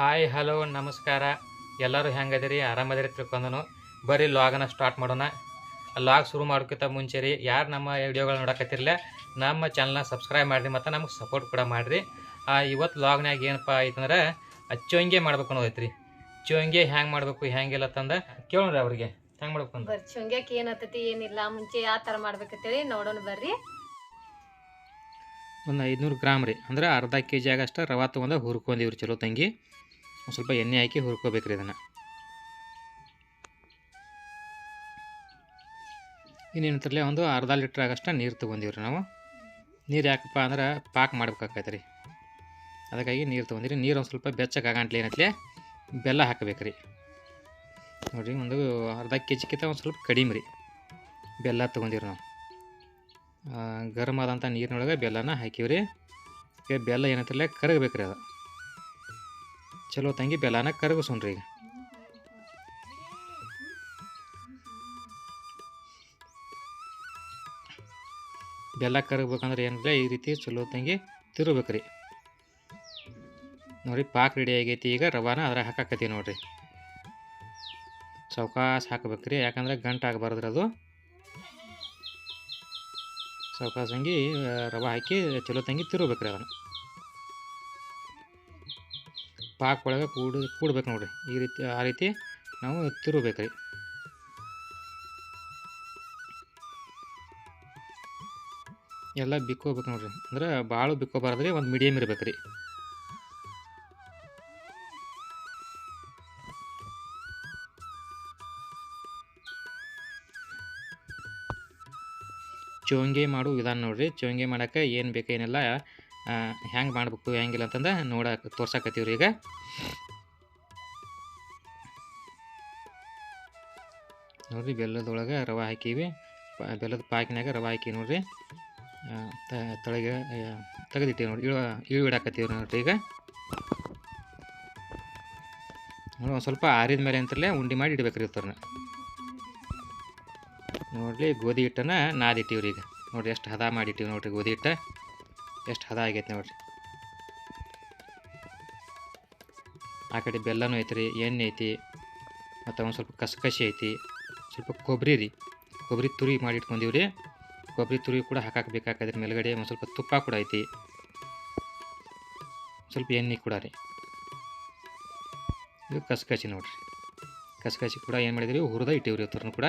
Hi hello ನಮಸ್ಕಾರ. ಎಲ್ಲರೂ ಹೆಂಗದಿರಿ? ಆರಾಮದಿರಿ ತಿಳ್ಕೊಂಡನು? ಬರೀ ಲಾಗನ ಸ್ಟಾರ್ಟ್ ಮಾಡೋಣ. ಲಾಗ್ ಶುರು ಮಾಡೋಕ್ಕಿಂತ ಮುಂಚೆ ರೀ ಯಾರು ನಮ್ಮ ವಿಡಿಯೋಗಳು ನೋಡಕತ್ತಿರಲ್ಲ ನಮ್ಮ ಚಾನಲ್ನ ಸಬ್ಸ್ಕ್ರೈಬ್ ಮಾಡಿರಿ ಮತ್ತು ನಮಗೆ ಸಪೋರ್ಟ್ ಕೂಡ ಮಾಡಿರಿ. ಇವತ್ತು ಲಾಗ್ನಾಗ ಏನಪ್ಪ ಐತಂದ್ರೆ ಚೋಂಗೆ ಮಾಡ್ಬೇಕು ಅನ್ನೋದೈತ್ರಿ. ಚೋಂಗೆ ಹ್ಯಾಂಗೆ ಮಾಡಬೇಕು ಹ್ಯಾಂಗಿಲ್ಲ ತಂದ ಕೇಳೋಣ ಅವ್ರಿಗೆ. ಹೆಂಗೆ ಮಾಡ್ಬೇಕು ಅಂತ? ಚೋಂಗ್ಯಾಕೆ ಏನಾಗ್ತೈತಿ ಏನ್ ಏನಿಲ್ಲ ಮುಂಚೆ ಯಾವ ಥರ ಮಾಡ್ಬೇಕಂತೇಳಿ ನೋಡೋಣ ಬರ್ರಿ. ಒಂದು ಐದುನೂರು ಗ್ರಾಮ್ ರೀ. ಅಂದ್ರೆ ಅರ್ಧ ಕೆ ಜಿ ಆಗಷ್ಟು ರವೆ ತೊಗೊಂಡು ಹುರ್ಕೊಂಡಿವ್ರಿ ಚಲೋ ತಂಗಿ. ಒಂದು ಸ್ವಲ್ಪ ಎಣ್ಣೆ ಹಾಕಿ ಹುರ್ಕೋಬೇಕ್ರಿ ಇದನ್ನು. ಇನ್ನೇನಂತರಲ್ಲೇ ಒಂದು ಅರ್ಧ ಲೀಟ್ರ್ ಆಗಷ್ಟು ನೀರು ತೊಗೊಂಡಿವ್ರಿ ನಾವು. ನೀರು ಯಾಕಪ್ಪ ಅಂದ್ರೆ ಪಾಕ್ ಮಾಡ್ಬೇಕಾಗೈತೆ ರೀ ಅದಕ್ಕಾಗಿ ನೀರು ತೊಗೊಂಡಿರಿ. ನೀರು ಒಂದು ಸ್ವಲ್ಪ ಬೆಚ್ಚಗಾಗಂಟ್ಲೆ ಏನತ್ಲೆ, ಬೆಲ್ಲ ಹಾಕಬೇಕ್ರಿ. ನೋಡಿರಿ, ಒಂದು ಅರ್ಧ ಕೆ ಜಿಗಿಂತ ಒಂದು ಸ್ವಲ್ಪ ಕಡಿಮೆ ರೀ ಬೆಲ್ಲ ತೊಗೊಂಡಿರಿ ನಾವು. ಗರಮ್ ಆದಂಥ ನೀರಿನೊಳಗೆ ಬೆಲ್ಲನ ಹಾಕಿವ್ರಿ. ಬೆಲ್ಲ ಏನಂತಿಲ್ಲ ಕರಗಬೇಕ್ರಿ ಅದು. ಚಲೋ ತಂಗಿ ಬೆಲ್ಲನ ಕರಗಿಸೋಣ್ರಿ ಈಗ. ಬೆಲ್ಲ ಕರಗಬೇಕಂದ್ರೆ ಏನಿಲ್ಲ ಈ ರೀತಿ ಚಲೋ ತಂಗಿ ತಿರುಬೇಕ್ರಿ ನೋಡಿ ಪಾಕ್ ರೆಡಿ ಆಗೈತಿ, ಈಗ ರವಾನ ಅದ್ರಾಗ ಹಾಕಾಕತ್ತೀವಿ ನೋಡ್ರಿ. ಚೌಕಾಸ್ ಹಾಕಬೇಕ್ರಿ, ಯಾಕಂದ್ರೆ ಗಂಟು ಆಗಬಾರ್ದ್ರಿ ಅದು. ಚೌಕಾಸಂಗಿ ರವೆ ಹಾಕಿ ಚಲೋ ತಂಗಿ ತಿರುಬೇಕ್ರಿ ಅದನ್ನು. ಪಾಕ್ ಒಳಗೆ ಕೂಡ, ಕೂಡ್ಬೇಕು ನೋಡ್ರಿ. ಈ ರೀತಿ, ಆ ರೀತಿ ನಾವು ತಿರುಬೇಕ್ರಿ ಎಲ್ಲ ಬಿಕ್ಕೋಬೇಕು ನೋಡ್ರಿ. ಅಂದ್ರೆ ಭಾಳ ಬಿಕ್ಕೋಬಾರ್ದ್ರಿ, ಒಂದು ಮೀಡಿಯಮ್ ರೀ ಚೋಂಗೆ ಮಾಡೋ ವಿಧಾನ ನೋಡ್ರಿ. ಚೋಂಗೆ ಮಾಡೋಕೆ ಏನು ಬೇಕು ಏನಿಲ್ಲ. ಹೆಂಗೆ ಮಾಡ್ಬೇಕು, ಹೆಂಗಿಲ್ಲ ಅಂತಂದು ನೋಡಕ್ಕೆ ತೋರ್ಸಕತ್ತೀವ್ರಿ ಈಗ. ನೋಡ್ರಿ, ಬೆಲ್ಲದೊಳಗೆ ರವೆ ಹಾಕೀವಿ. ಬೆಲ್ಲದ ಪಾಕಿನಾಗ ರವೆ ಹಾಕಿ ನೋಡ್ರಿ. ತಳಗೆ ತೆಗೆದಿಟ್ಟೀವಿ ನೋಡ್ರಿ. ಇಳು ಇಳು ಇಡಾಕತ್ತೀವಿ ನೋಡ್ರಿ ಈಗ. ನೋಡಿ ಒಂದು ಸ್ವಲ್ಪ ಆರಿದ ಮೇಲೆ ಅಂತಲೇ ಉಂಡೆ ಮಾಡಿ ಇಡ್ಬೇಕ್ರಿ ಇರ್ತಾರನ್ನ ನೋಡ್ರಿ, ಗೋಧಿ ಹಿಟ್ಟನ್ನು ನಾದಿಟ್ಟಿವ್ರಿ ಈಗ. ನೋಡ್ರಿ, ಎಷ್ಟು ಹದ ಮಾಡಿಟ್ಟಿವಿ ನೋಡ್ರಿ ಗೋಧಿ ಹಿಟ್ಟ. ಎಷ್ಟು ಹದ ಆಗೈತೆ ನೋಡ್ರಿ. ಆ ಕಡೆ ಬೆಲ್ಲನೂ ಐತ್ರಿ, ಎಣ್ಣೆ ಐತಿ, ಮತ್ತು ಒಂದು ಸ್ವಲ್ಪ ಕಸಕಸಿ ಐತಿ, ಸ್ವಲ್ಪ ಕೊಬ್ಬರಿ ರೀ. ಕೊಬ್ಬರಿ ತುರಿ ಮಾಡಿ ಇಟ್ಕೊಂಡಿವಿ ರೀ. ಕೊಬ್ಬರಿ ತುರಿ ಕೂಡ ಹಾಕಕ್ಕೆ ಬೇಕಾಕದ್ರಿ ಮೇಲ್ಗಡೆ, ಒಂದು ಸ್ವಲ್ಪ ತುಪ್ಪ ಕೂಡ ಐತಿ. ಸ್ವಲ್ಪ ಎಣ್ಣೆ ಕೂಡ ರೀ. ಇದು ಕಸಕಸಿ ನೋಡ್ರಿ. ಕಸಕಸಿ ಕೂಡ ಏನು ಮಾಡಿದ್ರಿ, ಹುರಿದ ಇಟ್ಟಿವ್ರಿ ಇವತ್ತರನ್ನು ಕೂಡ.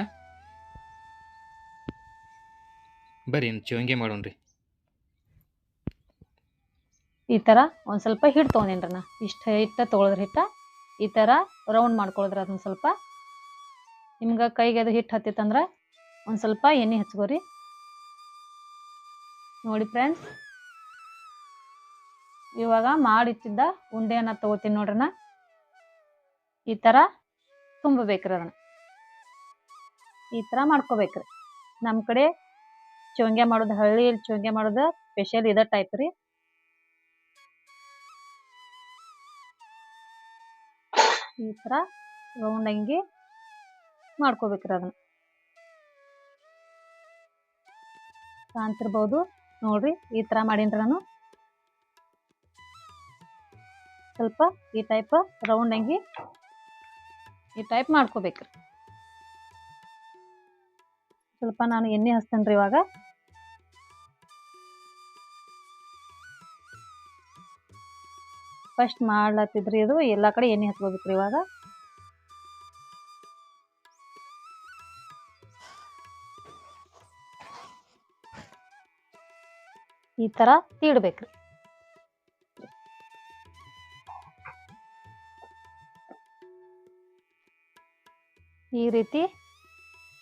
ಇನ್ನು ಚೋಂಗೆ ಮಾಡೋಣ್ರಿ. ಈ ಥರ ಒಂದು ಸ್ವಲ್ಪ ಹಿಟ್ಟು ತಗೊಂಡೇನ್ರಿ ನಾ. ಇಷ್ಟು ಹಿಟ್ಟು ತಗೊಳದ್ರ ಹಿಟ್ಟು ಈ ಥರ ರೌಂಡ್ ಮಾಡ್ಕೊಳಿದ್ರೆ ಅದೊಂದು ಸ್ವಲ್ಪ. ನಿಮ್ಗೆ ಕೈಗೆ ಅದು ಹಿಟ್ಟು ಹತ್ತಿತ್ತಂದ್ರೆ ಒಂದು ಸ್ವಲ್ಪ ಎಣ್ಣೆ ಹಚ್ಕೋರಿ. ನೋಡಿ ಫ್ರೆಂಡ್ಸ್ ಇವಾಗ ಮಾಡಿಟ್ಟಿದ್ದ ಉಂಡೆಯನ್ನು ತಗೋತೀನಿ ನೋಡ್ರಣ ಈ ಥರ ತುಂಬಬೇಕ್ರಿ ಅದನ್ನು. ಈ ಥರ ಮಾಡ್ಕೋಬೇಕ್ರಿ. ನಮ್ಮ ಕಡೆ ಚೋಂಗೆ ಮಾಡೋದು ಹಳ್ಳಿಯಲ್ಲಿ ಚೋಂಗೆ ಮಾಡೋದು ಸ್ಪೆಷಲ್ ಇದೇ ಟೈಪ್ ರೀ. ಈ ಥರ ರೌಂಡ್ ಹಂಗೆ ಮಾಡ್ಕೋಬೇಕ್ರಿ ಅದನ್ನ. ಕಾಣ್ತಿರ್ಬೋದು. ನೋಡ್ರಿ ಈ ತರ ಮಾಡೀನಿ ನಾನು. ಸ್ವಲ್ಪ ಈ ಟೈಪ್ ರೌಂಡ್ ಅಂಗಿ ಈ ಟೈಪ್ ಮಾಡ್ಕೋಬೇಕ್ರಿ. ಸ್ವಲ್ಪ ನಾನು ಎಣ್ಣೆ ಹಚ್ತೇನ್ರಿ ಇವಾಗ. ಫಸ್ಟ್ ಮಾಡ್ಲತ್ತಿದ್ರಿ ಇದು, ಎಲ್ಲ ಕಡೆ ಎಣ್ಣೆ ಹಚ್ಕೋಬೇಕ್ರಿ ಇವಾಗ? ಈ ತರ ತೀಡ್ಬೇಕ್ರಿ. ಈ ರೀತಿ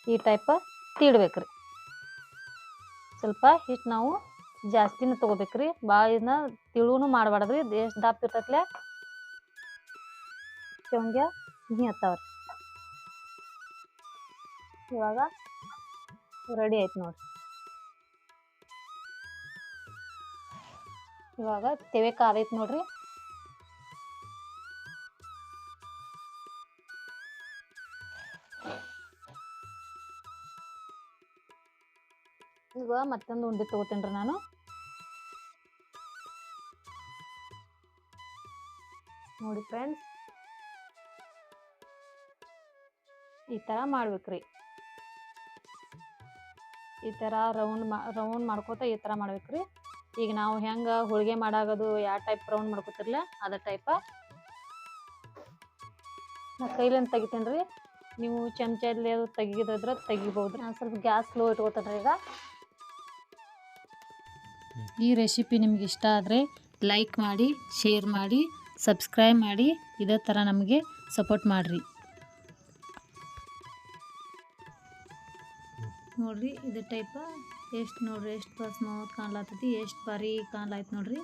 ಈ ಟೈಪ್ ತೀಡ್ಬೇಕ್ರಿ. ಸ್ವಲ್ಪ ಹಿಟ್ಟು ನಾವು ಜಾಸ್ತಿನ ತಗೋಬೇಕ್ರಿ. ಭಾಳ ಇದನ್ನ ತಿಳುನು ಮಾಡಬಾರ್ದ್ರಿ. ದೇಶ ದಪ್ಪ ಇರ್ತೈತ್ಲೆ. ಶೇವಂಗ್ಯ ಸಿಹಿ ಹತ್ತಾವ್ರಿ. ಇವಾಗ ರೆಡಿ ಆಯ್ತು ನೋಡ್ರಿ. ಇವಾಗ ತೆವೆ ಕಾದೈತ್ ನೋಡ್ರಿ. ಈಗ ಮತ್ತೊಂದು ಉಂಡೆ ತಗೋತೇನ್ರಿ ನಾನು. ನೋಡಿ ಫ್ರೆಂಡ್ಸ್ ಈ ಥರ ಮಾಡ್ಬೇಕ್ರಿ. ಈ ಥರ ರೌಂಡ್ ಮಾ ರೌಂಡ್ ಮಾಡ್ಕೋತ ಈ ಥರ ಮಾಡ್ಬೇಕ್ರಿ. ಈಗ ನಾವು ಹೆಂಗೆ ಹೋಳಿಗೆ ಮಾಡಾಗದು ಯಾವ ಟೈಪ್ ರೌಂಡ್ ಮಾಡ್ಕೋತಿರ್ಲ, ಅದ ಟೈಪ ನಾ ಕೈಲಿಂದ ತೆಗಿತೀನಿ ರೀ ನೀವು ಚಮಚದಲ್ಲಿ ಅದು ತೆಗಿದ್ರೆ ತೆಗಿಬೋದು ನಾನು ಸ್ವಲ್ಪ ಗ್ಯಾಸ್ ಸ್ಲೋ ರೀ ಈಗ. ಈ ರೆಸಿಪಿ ನಿಮ್ಗೆ ಇಷ್ಟ ಆದರೆ ಲೈಕ್ ಮಾಡಿ, ಶೇರ್ ಮಾಡಿ, ಸಬ್ಸ್ಕ್ರೈಬ್ ಮಾಡಿ, ಇದೇ ಥರ ನಮಗೆ ಸಪೋರ್ಟ್ ಮಾಡಿರಿ. ನೋಡ್ರಿ, ಇದೇ ಟೈಪ ಎಷ್ಟು ನೋಡ್ರಿ, ಎಷ್ಟು ಸ್ಮೂತ್ ಕಾಣ್ಲಾತೈತಿ ಎಷ್ಟು ಬಾರಿ ಕಾಣ್ಲಾಯ್ತು ನೋಡ್ರಿ.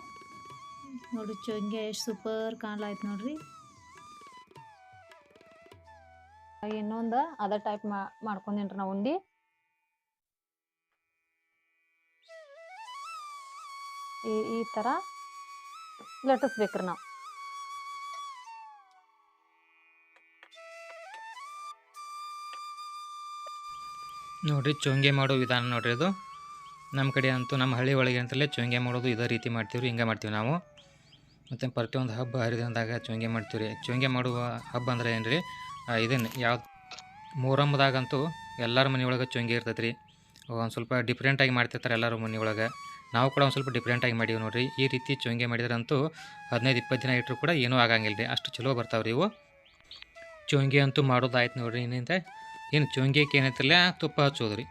ನೋಡ್ರಿ ಚೊಂಗೆ, ಎಷ್ಟು ಸೂಪರ್ ಕಾಣ್ಲಾಯ್ತು ನೋಡ್ರಿ. ಇನ್ನೊಂದು ಅದೇ ಟೈಪ್ ಮಾಡ್ಕೊಂಡೇನ್ರಿ ನಾವು ಉಂಡಿ. ಈ ಈ ಥರ ಲಟ್ಟಿಸ್ಬೇಕ್ರಿ ನಾವು. ನೋಡಿರಿ, ಚೋಂಗೆ ಮಾಡೋ ವಿಧಾನ ನೋಡ್ರಿ ಅದು. ನಮ್ಮ ಕಡೆ ಅಂತೂ ನಮ್ಮ ಹಳ್ಳಿ ಒಳಗೆ ಅಂತಲೇ ಚೋಂಗೆ ಮಾಡೋದು ಇದೇ ರೀತಿ ಮಾಡ್ತೀವಿ ರೀ ಹಿಂಗೆ ಮಾಡ್ತೀವಿ ನಾವು. ಮತ್ತು ಪ್ರತಿಯೊಂದು ಹಬ್ಬ ಹರಿದಿನದಾಗ ಚೋಂಗೆ ಮಾಡ್ತೀವಿ ರೀ ಚೋಂಗೆ ಮಾಡುವ ಹಬ್ಬ ಅಂದ್ರೆ ಏನು ರೀ ಇದನ್ನು ಯಾವ ಮೊಹರಮ್ದಾಗಂತೂ ಎಲ್ಲರ ಮನೆಯೊಳಗೆ ಚೋಂಗೆ ಇರ್ತೈತೆ ರೀ ಒಂದು ಸ್ವಲ್ಪ ಡಿಫ್ರೆಂಟಾಗಿ ಮಾಡ್ತಿರ್ತಾರೆ ಎಲ್ಲರೂ ಮನೆಯೊಳಗೆ ನಾವು ಕೂಡ ಒಂದು ಸ್ವಲ್ಪ ಡಿಫ್ರೆಂಟಾಗಿ ಮಾಡೀವಿ ನೋಡಿರಿ. ಈ ರೀತಿ ಚೊಂಗೆ ಮಾಡಿದ್ರಂತೂ ಹದಿನೈದು, ಇಪ್ಪತ್ತು ದಿನ ಇಟ್ಟರು ಕೂಡ ಏನೂ ಆಗಂಗಿಲ್ಲ ರೀ ಅಷ್ಟು ಚಲೋ ಬರ್ತಾವೆ ರೀ ಇವು. ಚೋಂಗೆ ಅಂತೂ ಮಾಡೋದಾಯ್ತು ನೋಡ್ರಿ ಇನ್ನಿಂದ ಏನು ಚೋಂಗಿಗೆ ಏನೈತಿಲ್ಲ ತುಪ್ಪ ಹಚ್ಚೋದು ರೀ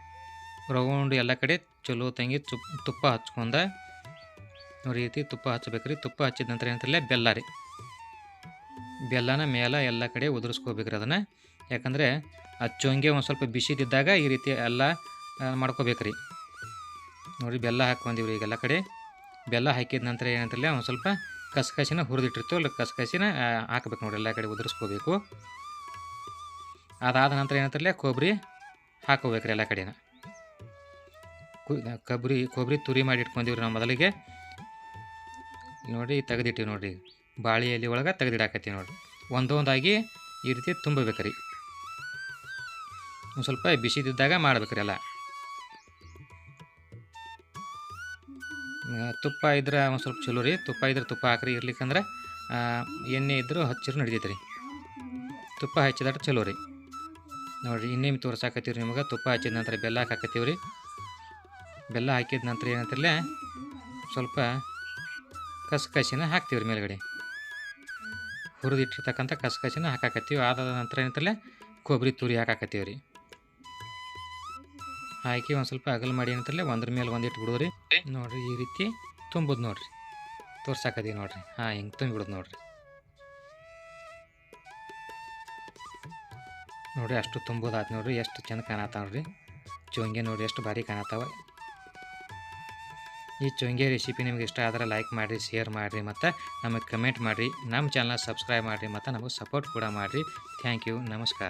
ರೌಂಡ್ ಎಲ್ಲ ಕಡೆ ಚಲೋ ತಂಗಿ ತುಪ್, ತುಪ್ಪ ಹಚ್ಕೊಂಡ ನೋಡಿ ರೀತಿ ತುಪ್ಪ ಹಚ್ಬೇಕು ರೀ ತುಪ್ಪ ಹಚ್ಚಿದ ನಂತರ ಏನಂತಿಲ್ಲ ಬೆಲ್ಲ ರೀ. ಬೆಲ್ಲನ ಮೇಲೆ ಎಲ್ಲ ಕಡೆ ಉದುರಿಸ್ಕೋಬೇಕು ರೀ ಅದನ್ನು. ಯಾಕಂದರೆ ಆ ಚೋಂಗೆ ಒಂದು ಸ್ವಲ್ಪ ಬಿಸಿದಿದ್ದಾಗ ಈ ರೀತಿ ಎಲ್ಲ ಮಾಡ್ಕೋಬೇಕು ರೀ ನೋಡಿ ಬೆಲ್ಲ ಹಾಕ್ಕೊಂಡಿವ್ರಿ ಈಗೆಲ್ಲ ಕಡೆ. ಬೆಲ್ಲ ಹಾಕಿದ ನಂತರ ಏನಂತಲ್ಲ ಒಂದು ಸ್ವಲ್ಪ ಕಸಕಸಿನ ಹುರಿದಿಟ್ಟಿರ್ತೀವಿ. ಅಲ್ಲ ಕಸಕಸಿನ ಹಾಕ್ಬೇಕು ನೋಡಿ ಎಲ್ಲ ಕಡೆ ಉದುರಿಸ್ಕೋಬೇಕು. ಅದಾದ ನಂತರ ಏನಂತಾರಲ್ಲ, ಕೊಬ್ಬರಿ ಹಾಕೋಬೇಕ್ರಿ ಎಲ್ಲ ಕಡೆನ. ಕೊಬ್ಬರಿ ಕೊಬ್ಬರಿ ತುರಿ ಮಾಡಿ ಇಟ್ಕೊಂಡಿವ್ರಿ ನಾವು ಮೊದಲಿಗೆ. ನೋಡಿ ತೆಗೆದಿಟ್ಟಿವಿ ನೋಡಿರಿ. ಬಾಳೆ ಎಲೆ ಒಳಗೆ ತೆಗೆದಿಡಾಕತ್ತೀವಿ ನೋಡಿರಿ. ಒಂದೊಂದಾಗಿ ಈ ರೀತಿ ತುಂಬಬೇಕ್ರಿ. ಒಂದು ಸ್ವಲ್ಪ ಬಿಸಿದಿದ್ದಾಗ ಮಾಡ್ಬೇಕ್ರಿ ಎಲ್ಲ. ತುಪ್ಪ ಇದ್ರೆ ಒಂದು ಸ್ವಲ್ಪ ಚಲೋ ರೀ. ತುಪ್ಪ ಇದ್ರೆ ತುಪ್ಪ ಹಾಕ್ರಿ. ಇರ್ಲಿಕ್ಕಂದ್ರೆ ಎಣ್ಣೆ ಇದ್ದರೂ ಹಚ್ಚಿರು ನಡಿತೈತೆ ರೀ. ತುಪ್ಪ ಹಚ್ಚಿದಾಟ ಚಲೋ ರೀ. ನೋಡಿರಿ, ಇನ್ನೇನು ತೋರ್ಸಾಕತ್ತೀವಿ ನಿಮಗೆ? ತುಪ್ಪ ಹಚ್ಚಿದ ನಂತರ ಬೆಲ್ಲ ಹಾಕತ್ತೀವಿ ರೀ ಬೆಲ್ಲ ಹಾಕಿದ ನಂತರ ಏನಂತಿರಲಿ, ಸ್ವಲ್ಪ ಕಸಕಸಿನ ಹಾಕ್ತೀವಿ ರೀ ಮೇಲ್ಗಡೆ. ಹುರಿದಿಟ್ಟಿರ್ತಕ್ಕಂಥ ಕಸಕಸಿನ ಹಾಕಾಕತ್ತೀವಿ. ಆದ ನಂತರ ಏನಂತಿರಲಿ ಕೊಬ್ಬರಿ ತುರಿ ಹಾಕಾಕತ್ತೀವಿ ರೀ ಹಾಕಿ ಒಂದು ಸ್ವಲ್ಪ ಅಗಲ ಮಾಡಿ ಏನಂತಿರಲ್ಲ ಒಂದ್ರ ಮೇಲೆ ಒಂದು ಇಟ್ಟು ಬಿಡೋರಿ ನೋಡಿರಿ ಈ ರೀತಿ ತುಂಬುದು ನೋಡಿರಿ. ತೋರ್ಸಾಕದಿ ನೋಡಿರಿ. ಹಾಂ, ಹಿಂಗೆ ತುಂಬಿಬಿಡೋದು ನೋಡಿರಿ. ನೋಡ್ರಿ ಅಷ್ಟು ತುಂಬುದಾತ್ ನೋಡ್ರಿ, ಎಷ್ಟು ಚಂದ ನೋಡ್ರಿ ಚೋಂಗೆ ನೋಡಿ ಎಷ್ಟು ಭಾರಿ ಕಾಣತ್ತಾವ ಈ ಚೋಂಗೆ ರೆಸಿಪಿ ನಿಮ್ಗೆ ಇಷ್ಟ ಆದ್ರೆ ಲೈಕ್ ಮಾಡಿರಿ ಶೇರ್ ಮಾಡಿರಿ ಮತ್ತು ನಮಗೆ ಕಮೆಂಟ್ ಮಾಡಿರಿ. ನಮ್ಮ ಚಾನಲ್ ಸಬ್ಸ್ಕ್ರೈಬ್ ಮಾಡಿರಿ ಮತ್ತು ನಮಗೆ ಸಪೋರ್ಟ್ ಕೂಡ ಮಾಡಿರಿ. ಥ್ಯಾಂಕ್ ಯು ನಮಸ್ಕಾರ.